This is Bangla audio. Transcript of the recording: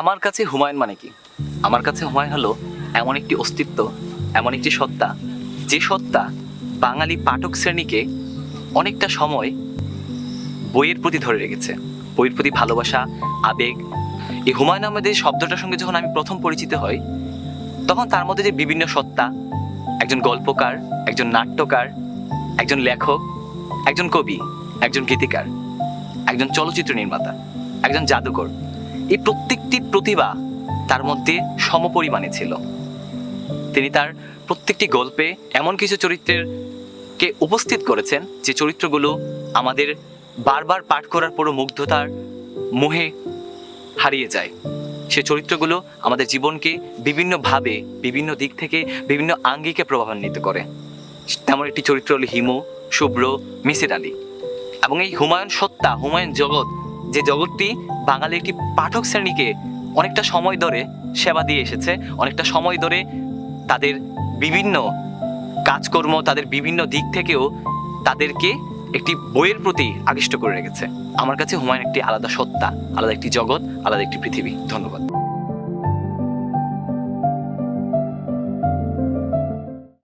আমার কাছে হুমায়ুন মানে কি? আমার কাছে হুমায়ুন হলো এমন একটি অস্তিত্ব, এমন একটি সত্তা, যে সত্তা বাঙালি পাঠক শ্রেণীকে অনেকটা সময় বইয়ের প্রতি ধরে রেখেছে। বইয়ের প্রতি ভালোবাসা, আবেগ। এই হুমায়ুন আহমেদের শব্দটার সঙ্গে যখন আমি প্রথম পরিচিত হই, তখন তার মধ্যে যে বিভিন্ন সত্তা, একজন গল্পকার, একজন নাট্যকার, একজন লেখক, একজন কবি, একজন গীতিকার, একজন চলচ্চিত্র নির্মাতা, একজন জাদুকর এই প্রত্যেকটি প্রতিভা তার মধ্যে সমপরিমাণে ছিল। তিনি তার প্রত্যেকটি গল্পে এমন কিছু চরিত্রের কে উপস্থিত করেছেন, যে চরিত্রগুলো আমাদের বারবার পাঠ করার পরও মুগ্ধতার মোহে হারিয়ে যায়। সে চরিত্রগুলো আমাদের জীবনকে বিভিন্নভাবে, বিভিন্ন দিক থেকে, বিভিন্ন আঙ্গিকে প্রভাবান্বিত করে। তেমন একটি চরিত্র হল হিমু, শুভ্র, মিসির আলী। এবং এই হুমায়ুন সত্তা, হুমায়ুন জগৎ যে জগৎটি বাঙালি একটি পাঠক শ্রেণীকে অনেকটা সময় ধরে সেবা দিয়ে এসেছে, অনেকটা সময় ধরে তাদের বিভিন্ন কাজকর্ম, তাদের বিভিন্ন দিক থেকেও তাদেরকে একটি বইয়ের প্রতি আকৃষ্ট করে রেখেছে। আমার কাছে হুমায়ুন একটি আলাদা সত্তা, আলাদা একটি জগৎ, আলাদা একটি পৃথিবী। ধন্যবাদ।